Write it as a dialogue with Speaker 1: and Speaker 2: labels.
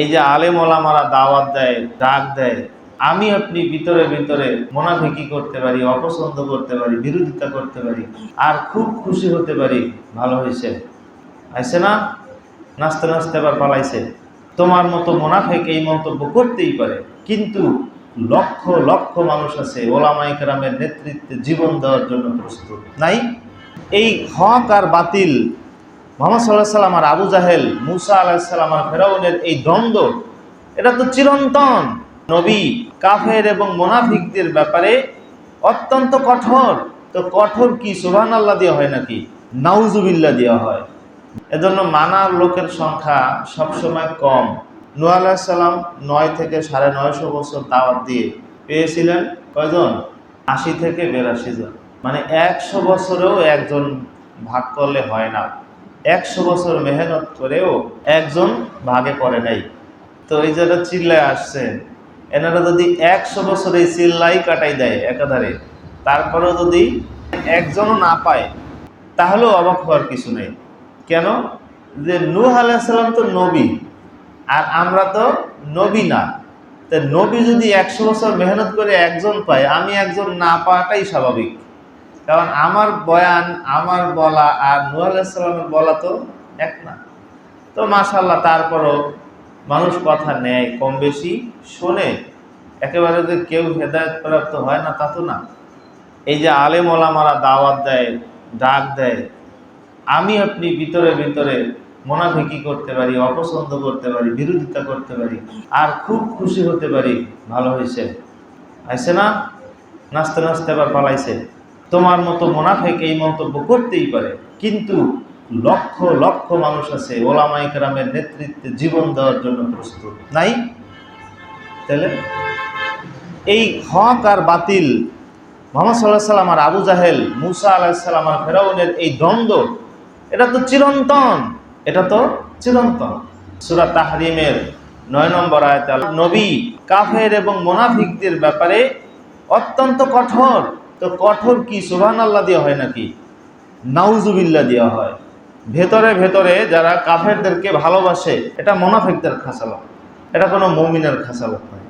Speaker 1: এই যে আলেম ওলামারা দাওয়াত দেয়, ডাক দেয়, আমি আপনি ভিতরে ভিতরে মোনাফিকি করতে পারি, অপছন্দ করতে পারি, বিরোধিতা করতে পারি, আর খুব খুশি হতে পারি, ভালো হয়েছে আইছে না? নাচতে নাচতে আবার পালাইছে। তোমার মতো মোনাফেক এই মন্তব্য করতেই পারে, কিন্তু লক্ষ লক্ষ মানুষ আছে ওলামাই কেরামের নেতৃত্বে জীবন দেওয়ার জন্য প্রস্তুত। নাই? এই হক আর বাতিল মোহাম্মদ সাল্লাহ সাল্লাম আর আবু জাহেল, মুসা আলাহিসাল্লাম আর ফেরাউনের এই দ্বন্দ্ব, এটা তো চিরন্তন। নবী, কাফের এবং মোনাফিকদের ব্যাপারে অত্যন্ত কঠোর। তো কঠোর কি? সুবহান আল্লাহ দেওয়া হয় নাকি? নাউজুবিল্লা দেওয়া হয়। এজন্য মানার লোকের সংখ্যা সবসময় কম। নূহ আলাহিসাল্লাম নয় থেকে সাড়ে নয়শো বছর দাওয়াত দিয়ে পেয়েছিলেন কয়জন? আশি থেকে বিরাশি জন। মানে একশো বছরেও একজন ভাগ করলে হয় না। একশো বছর মেহনত করেও একজন ভাগে পড়ে নাই। তো এই যারা চিল্লায় আসছে, এনারা যদি একশো বছর এই চিল্লাই কাটাই দেয় একাধারে, তারপরেও যদি একজনও না পায়, তাহলেও অবাক হওয়ার কিছু নেই। কেন? যে নূহ আলাইসাল্লাম তো নবী, আর আমরা তো নবী না। তা নবী যদি একশো বছর মেহনত করে একজন পায়, আমি একজন না পাওয়াটাই স্বাভাবিক। কারণ আমার বয়ান, আমার বলা আর নূহ আলাইসাল্লামের বলা তো এক না। তো মাশাল্লাহ তারপরও মানুষ কথা নেয় কম বেশি শোনে। একেবারে যে কেউ হেদায়ত প্রাপ্ত হয় না, তা তো না। এই যে আলেম ওলামারা দাওয়াত দেয়, ডাক দেয়, আমি আপনি ভিতরে ভিতরে মোনাফিকি করতে পারি, অপছন্দ করতে পারি, বিরোধিতা করতে পারি, আর খুব খুশি হতে পারি, ভালো হয়েছে। আইছে না? নাচতে নাচতে আবার পালাইছে। তোমার মতো মোনাফেক এই মন্তব্য করতেই পারে। কিন্তু লক্ষ লক্ষ মানুষ আছে ওলামাই কেরামের নেতৃত্বে জীবন দেওয়ার জন্য প্রস্তুত নাই। তাহলে এই হক আর বাতিল মোহাম্মদ সাল্লাহ সাল্লাম আর আবু জাহেল, মুসা আলাহিসাল্লাম আর ফেরাউনের এই দ্বন্দ্ব, এটা তো চিরন্তন, এটা তো চিরন্তন। সুরা তাহরিমের নয় নম্বর আয়তাল নবী কাফের এবং মোনাফিকদের ব্যাপারে অত্যন্ত কঠোর তো কঠোর কি? সুহান আল্লাহ দেওয়া হয় নাকি? নাউজুবিল্লা দেওয়া হয়। ভেতরে ভেতরে যারা কাফেরদেরকে ভালোবাসে, এটা মোনাফিকদের খাসালক এটা কোনো মমিনের খাসালক নয়।